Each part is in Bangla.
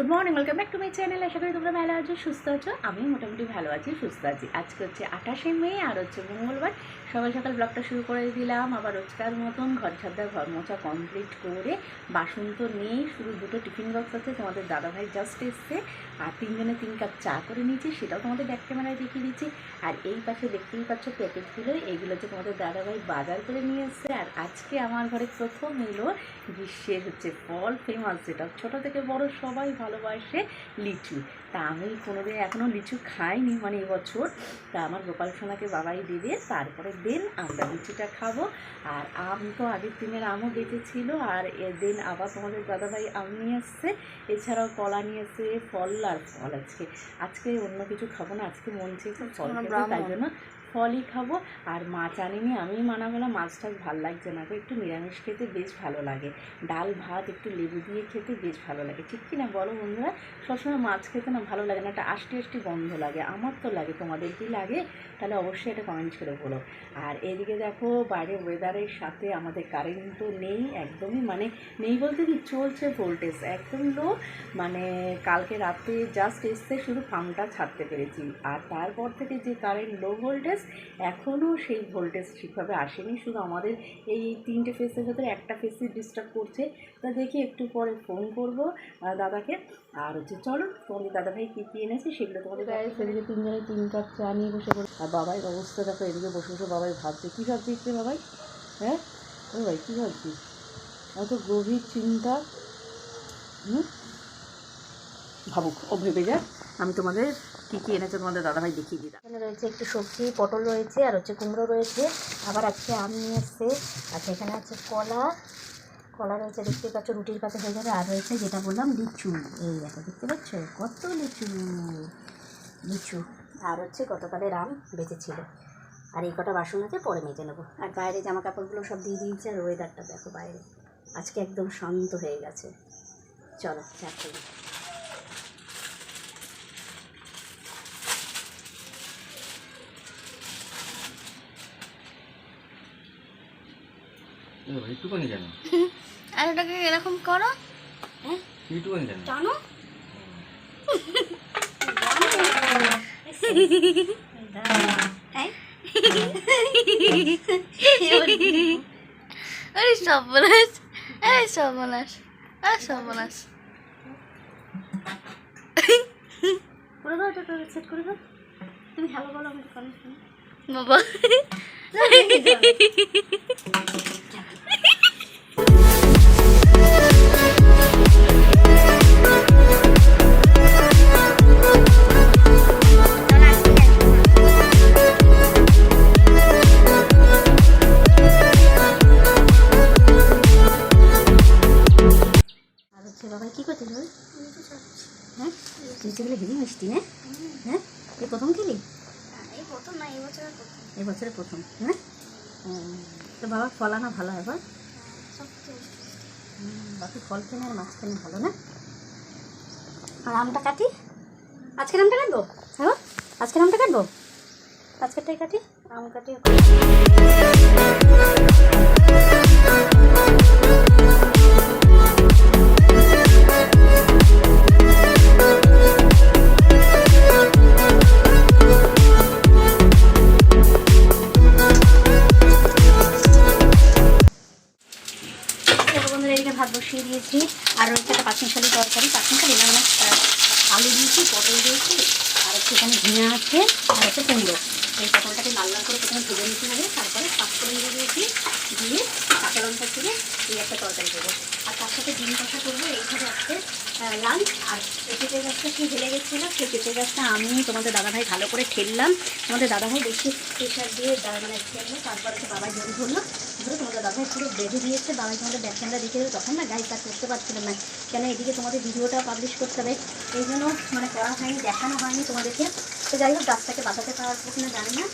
Good morning welcome back to my channel আশা করি তোমরা ভালো আছো, সুস্থ আছো। আমি মোটামুটি ভালো আছি, সুস্থ আছি। আজকে হচ্ছে আঠাশে মে আর হচ্ছে মঙ্গলবার। সকাল সকাল ব্লগটা শুরু করে দিলাম। আবার রোজকার মতন ঘর ছাদা ঘর মোছা কমপ্লিট করে বাসন তো নেই। শুধু দুটো টিফিন বক্স আছে, তোমাদের দাদাভাই জাস্ট এসছে। আর তিনজনে তিন কাপ চা করে নিয়েছি, সেটাও তোমাদের ব্যাক ক্যামেরায় দেখিয়ে দিচ্ছি। আর এই পাশে দেখতেই পাচ্ছ প্যাকেটগুলো এইগুলো হচ্ছে তোমাদের দাদাভাই বাজার করে নিয়ে এসছে। আর আজকে আমার ঘরে প্রথম এলো গ্রীষ্মের হচ্ছে ফল ফেমাস যেটা। ছোটো থেকে বড় সবাই ভালোবাসে লিচু। তা আমি কোনোদিন এখনও লিচু খাইনি মানে এবছর তা আমার গোপাল সোনাকে বাবাই দেবে তারপরে দেন আমরা লিচুটা খাব। আর আম তো আগের দিনের আমও বেঁচেছিল আর দিন আবার তোমাদের দাদাভাই আম নিয়ে এসছে এছাড়াও কলা নিয়ে এসছে ফল আর ফল আজকে। আজকে অন্য কিছু খাব না আজকে মন চেয়েছে ফল তাই জন্য ফলই খাব। আর মাছ আনিনি আমি মানা বললাম মাছ টাছ ভালো লাগছে না একটু নিরামিষ খেতে বেশ ভালো লাগে। ডাল, ভাত, একটু লেবু দিয়ে খেতে বেশ ভালো লাগে। ঠিক কি না বলো বন্ধুরা? সবসময় মাছ খেতে না ভালো লাগে না, একটা আষ্টি আষ্টি গন্ধ লাগে। আমার তো লাগে, তোমাদের কি লাগে? তাহলে অবশ্যই এটা কমেন্ট করে বলো। আর এদিকে দেখো, বাইরে ওয়েদারের সাথে আমাদের কারেন্ট তো নেই, একদমই মানে নেই বলতে কি, চলছে ভোল্টেজ একদম লো মানে কালকে রাতে জাস্ট এসছে শুধু পাম্পটা ছাড়তে পেরেছি। আর তারপর থেকে যে কারেন্ট লো ভোল্টেজ এখনও সেই ভোল্টেজ ঠিকভাবে আসেনি শুধু আমাদের এই তিনটে ফেসের ভেতরে একটা ফেসই ডিস্টার্ব করছে। তা দেখি একটু পরে ফোন করব দাদাকে। আর হচ্ছে চলো তোমাদের দাদাভাই কী কী এনেছে সেগুলো তোমাদের গায়ে সেদিকে তিনজনে তিন কাপ চা নিয়ে বসে পড়ে আর বাবাই অবস্থা দেখো এদিকে বসে বসে বাবাই ভাবছে কী ভাবছিস রে বাবাই? হ্যাঁ? ও ভাই কী ভাবছিস? এত গভীর চিন্তা। হুম? ভাবুক ও ভেবে যাক। আমি তোমাদের কী কী এনেছে তোমাদের দাদাভাই দেখিয়ে দিলাম এখানে রয়েছে একটু সবজি, পটল রয়েছে, আর হচ্ছে কুমড়ো রয়েছে, আবার আজকে আম নিয়ে এসছে। আচ্ছা এখানে আছে কলা কলা রয়েছে, দেখতে পাচ্ছ, রুটির পাতে হয়ে যাবে, আর রয়েছে যেটা বললাম, লিচু। এই দেখো, দেখতে পাচ্ছ? কত লিচু! লিচু। আর হচ্ছে গতকালের আম বেঁচেছিল। আর এই কটা বাসন আছে, পরে মেজে নেব। আর বাইরে জামা কাপড়গুলো সব দিয়ে দিয়েছে, আর ওয়েদারটা দেখো বাইরে। আজকে একদম শান্ত হয়ে গেছে। চলো, চা একটুখানি জানো। আর এরকম করো একটুখানি জানো। জানো আরে সর্বনাশ আরে সর্বনাশ আরে সর্বনাশ। করে দাও এটা সেট করে দাও। তুমি হ্যালো বলো আমি কমেন্ট করি। বাবা। প্রথম খেলি? এই প্রথম না এই বছরের প্রথম। এই বছরের প্রথম হ্যাঁ? তো বাবা ফল আনা ভালো হয় বল। হুম, বাকি ফল কেনে আর মাছ কেনে ভালো না? আর আমটা কাটি? আজকের আমটা কাটবো? হ্যাঁ আজকের আমটা কাটবো? আজকেরটাই কাটি? আম কাটি বসিয়ে দিয়েছি। আর রয়েছে একটা পাঁচিন শালি তরকারি। পাঁচিন শালি না মানে আলু দিয়েছি, পটল দিয়েছি, আর হচ্ছে এখানে ঝিঙে আছে, আর হচ্ছে কুমড়ো। এই পটলটাকে লাল লাল করে প্রথমে ভেজে নিতে হবে, তারপরে পাঁচ করে দিয়ে দিয়েছি, দিয়ে কাঁচা লঙ্কা ছিঁড়ে এই একটা তরকারি দেবো আর তার সাথে ডিম কষা করব, এইভাবে আছে লাঞ্চ। আর পেঁপে গাছটা কি হেলে গেছিল সেই পেঁপে গাছটা আমি তোমাদের দাদাভাই ভালো করে ঠেললাম। তোমাদের দাদাভাই বেশি প্রেশার দিয়ে মানে ঠেললো, তারপরে হচ্ছে বাবাই জড়ি ধরলো। ধরে তোমাদের দাদাভাই পুরো বেঁধে দিয়েছে। বাবাই তোমাদের ক্যামেরা দেখে তখন না গাড়ি কাজ করতে পারছিলাম না। কেন এদিকে তোমাদের ভিডিওটা পাবলিশ করতে হবে? এই জন্য মানে করা হয়নি, দেখানো হয়নি তোমাদেরকে। তো যাই হোক, গাছটাকে বাঁচাতে কিনা জানি না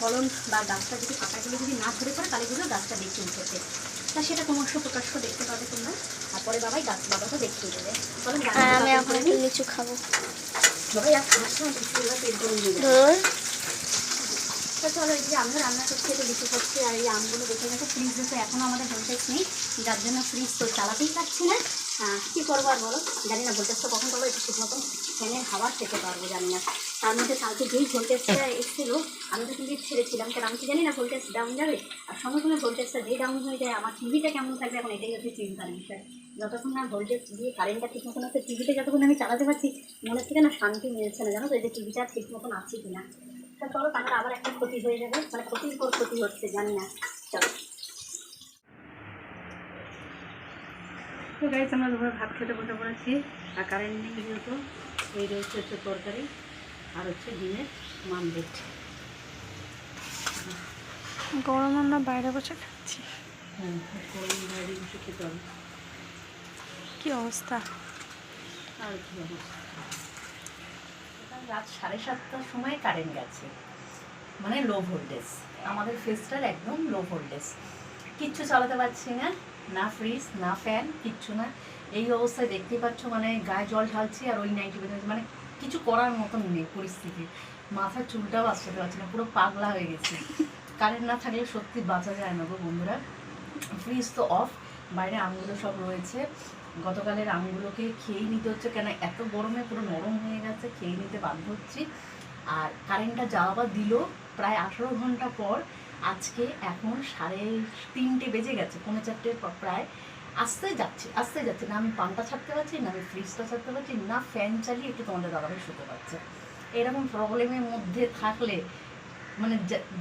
ফলন বা গাছটা যদি পাতাগুলো যদি না ধরে পড়ে তাহলে কিন্তু গাছটা দেখতে উঠেছে তা সেটা ক্রমশ প্রকাশ্য দেখতে পাবে তোমরা। তারপরে বাবাই গাছ বাবাকে দেখতে দেবে। ফলন হ্যাঁ, আমি এখন লিচু খাব। বাবাই আর খাস না পেট গরম তো চলো এই যে আমরা রান্না করছি, এটা লিচু করছি, আর এই আমগুলো দেখে গেছে ফ্রিজ দেখে এখনও আমাদের ভোল্টেজ নেই, যার জন্য ফ্রিজ তো চালাতেই পারছি না। কী করব আর বলো? জানি না ভোল্টেজটা কখন পাবো একটু ঠিক মতন ফ্যানের হাওয়া খেতে পারব, জানি না। তার মধ্যে কালকে যেই ভোল্টেজটা এসেছিল, আমি তো টিভি ছেড়েছিলাম, কারণ আমি তো জানি না ভোল্টেজ ডাউন যাবে? আর সঙ্গে সঙ্গে ভোল্টেজটা যেই ডাউন হয়ে যায়, আমার টিভিটা কেমন থাকবে, এখন এটাই হচ্ছে চিন্তার বিষয়। যতক্ষণ না ভোল্টেজ দিয়ে কারেন্টটা ঠিক মতন আছে টিভিটা যতক্ষণ আমি চালাতে পারছি মনে থেকে না শান্তি মিলছে না, জানো তো? এই যে টিভিটা ঠিক মতন আছে কিনা। তা চলো তাহলে আবার একটা ক্ষতি হয়ে যাবে। মানে ক্ষতির পর ক্ষতি হচ্ছে জানি না। চলো। তো গাইজ আমরা দুপুরে ভাত খেতে বসে পড়েছি। আর কারেন্ট নেই যেহেতু এই রয়েছে হচ্ছে তরকারি আর হচ্ছে ডিমের মামলেট। গরম আমরা বাইরে বসে খাচ্ছি। হ্যাঁ গরম বাইরে বসে খেতে হবে। কি অবস্থা? আর কি অবস্থা? রাত সাড়ে সাতটার সময় কারেন্ট গেছে। মানে লো ভোল্টেজ আমাদের ফেসটার একদম লো ভোল্টেজ কিচ্ছু চালাতে পারছি না না ফ্রিজ না ফ্যান কিচ্ছু না। এই অবস্থায় দেখতেই পাচ্ছ মানে গায়ে জল ঢালছি আর ওই নাইটি বেঁধেছি মানে কিছু করার মতন নেই পরিস্থিতি। মাথার চুলটাও আসতে পারছি না, পুরো পাগলা হয়ে গেছে। কারেন্ট না থাকলে সত্যি বাঁচা যায় না গো বন্ধুরা। ফ্রিজ তো অফ বাইরে আমগুলো সব রয়েছে। গতকালের আমগুলোকে খেয়েই নিতে হচ্ছে কেন এত গরমে পুরো নরম হয়ে গেছে খেয়ে নিতে বাধ্য হচ্ছি। আর কারেন্টটা যাওয়া বা দিল প্রায় আঠেরো ঘণ্টা পর আজকে এখন সাড়ে তিনটে বেজে গেছে, পৌনে চারটে প্রায়। আসতে যাচ্ছে আসতে যাচ্ছে। না আমি পানটা ছাড়তে পারছি, না আমি ফ্রিজটা ছাড়তে পারছি, না ফ্যান চালিয়ে একটু তোমাদের দাদাভাই শুতে পারছে। এরকম প্রবলেমের মধ্যে থাকলে মানে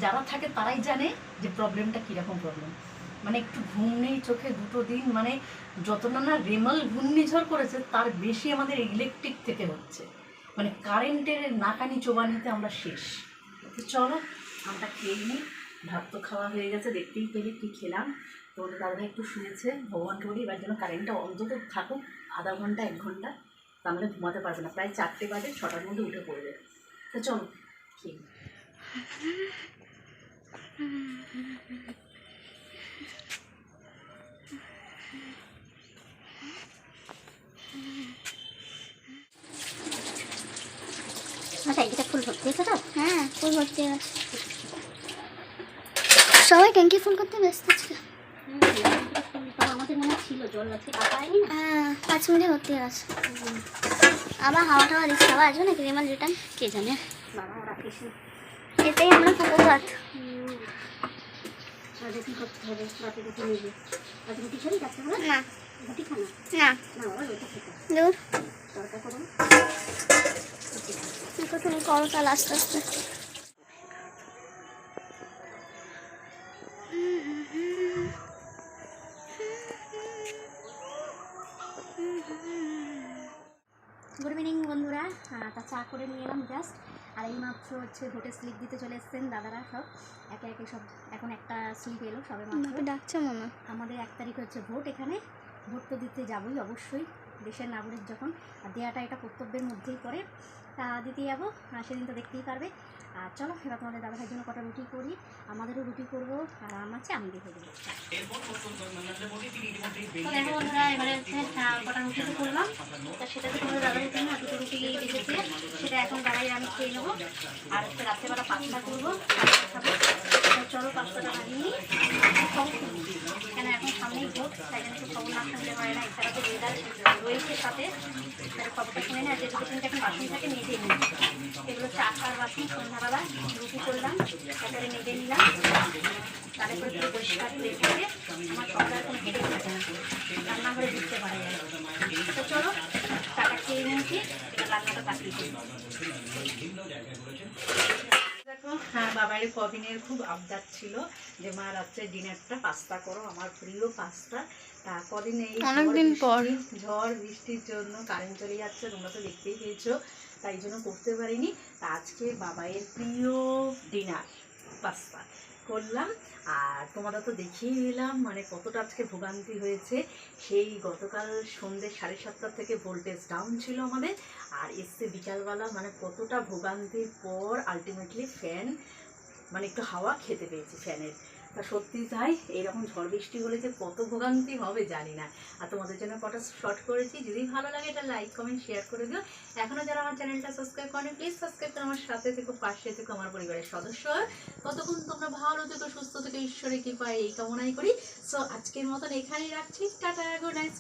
যারা থাকে তারাই জানে যে প্রবলেমটা কীরকম প্রবলেম মানে একটু ঘুম নেই চোখে দুটো দিন মানে যতটা না রেমাল ঘূর্ণিঝড় করেছে, তার বেশি আমাদের ইলেকট্রিক থেকে হচ্ছে। মানে কারেন্টের নাকানি চোবানিতে আমরা শেষ। তো চলো আমরা খেয়ে নিই ভাত তো খাওয়া হয়ে গেছে, দেখতেই পেলে কি খেলাম। তোমাদের দাদা একটু শুনেছে ভগবান করি, এবার যেন কারেন্টটা অন্তত থাকুক, আধা ঘণ্টা, এক ঘণ্টা, তাহলে ঘুমাতে পারবে না। প্রায় চারটে বাজে, ছটার মধ্যে উঠে পড়বে। তো চলো, খেয়ে নিই। আচ্ছা আছে তো? হ্যাঁ ফুল ভর্তি সবাই ট্যাঙ্কি ফুল করতে ব্যস্ত ছিল। আমাদের মনে ছিল জল আছে না। হ্যাঁ পাঁচ মিনিটে ভর্তি আছে আবার হাওয়া টাওয়া দিচ্ছে আবার আসবে নাকি রেমাল রিটার্ন? কে জানে? বাবা রাখিস এটাই আমরা পুকুর ভাত করতে হবে? রাতে দেখে নেবে? রাতে রুটি খাবি না। না। না বাবা রুটি দূর। তরকা করুন একটু তুমি করো তাহলে আস্তে আস্তে। গুড ইভিনিং বন্ধুরা। তা চা করে নিয়ে এলাম জাস্ট আর এই মাত্র হচ্ছে ভোটের স্লিপ দিতে চলে এসেছেন দাদারা সব। একে একে সব এখন একটা স্লিপ এলো সবে মাত্র। ডাকছে মনে আমাদের এক তারিখ হচ্ছে ভোট এখানে। ভোট তো দিতে যাবোই অবশ্যই। দেশের নাগরিক যখন আর দেওয়াটা এটা কর্তব্যের মধ্যেই পড়ে তা দিতে যাব। আর সেদিন তো দেখতেই পারবে। আর চলো এবার তোমাদের দাদাভাইয়ের জন্য কটা রুটি করি আমাদেরও রুটি করব আর আমার চেয়ে আমি দেখে দেবো। দেখো বন্ধুরা এবারে হচ্ছে কটা রুটি তো করলাম। তা সেটা তো তোমাদের জন্য দুটো রুটি রেখেছে সেটা এখন দাদাই আমি খেয়ে নেব। আর হচ্ছে রাত্রেবেলা পাস্তা করব চলো পাস্তাটা বানিয়ে নিই। কেন এখন তাই জন্য খবর না শুনলে হয় না এছাড়া তো ওয়েদার রয়েছে সাথে, তাহলে খবরটা শুনে না যে দুটো তিনটে এখন বাসন থাকে, মেজে নিই। এগুলো চা, খাওয়ার বাসন সন্ধ্যাবেলা রুটি করলাম তারপরে মেজে নিলাম। তারপরে পুরো পরিষ্কার থাকে আমার সকালে এখন হেঁটে যেতে না রান্নাঘরে ঢুকতে পারা যায় তো চলো টাকা খেয়ে নিয়েছি, এবার রান্নাটা তাকিয়ে দিই দেখো বাবাইয়ের কদিনের খুব আবদার ছিল যে মা রাত্রে ডিনারটা পাস্তা করো আমার প্রিয় পাস্তা। তা কদিন এই অনেকদিন পর। ঝড় বৃষ্টির জন্য কারেন্ট চলে যাচ্ছে তোমরা তো দেখতেই পেয়েছ তাই জন্য করতে পারিনি। তা আজকে বাবাইয়ের প্রিয় ডিনার পাস্তা করলাম। আর তোমরা তো দেখিয়ে দিলাম মানে কতটা আজকে ভোগান্তি হয়েছে। সেই গতকাল সন্ধ্যে সাড়ে সাতটা থেকে ভোল্টেজ ডাউন ছিল আমাদের আর এসছে বিকালবেলা মানে কতটা ভোগান্তির পর আলটিমেটলি ফ্যান মানে একটু হাওয়া খেতে পেয়েছি ফ্যানের। তা সত্যি তাই, এরকম ঝড় বৃষ্টি হলে যে কত ভোগান্তি হবে জানি না। আর তোমাদের জন্য কটা শর্ট করেছি, যদি ভালো লাগে এটা লাইক কমেন্ট শেয়ার করে দিও। এখনও যারা আমার চ্যানেলটা সাবস্ক্রাইব করেনি প্লিজ সাবস্ক্রাইব করে আমার সাথে থেকে, পাশে থেকে আমার পরিবারের সদস্য। ততক্ষণ তোমরা ভালো থেকো, সুস্থ থেকে ঈশ্বরে ঈশ্বরের কৃপায় এই কামনাই করি। সো আজকের মতন এখানেই রাখছি। Tata good night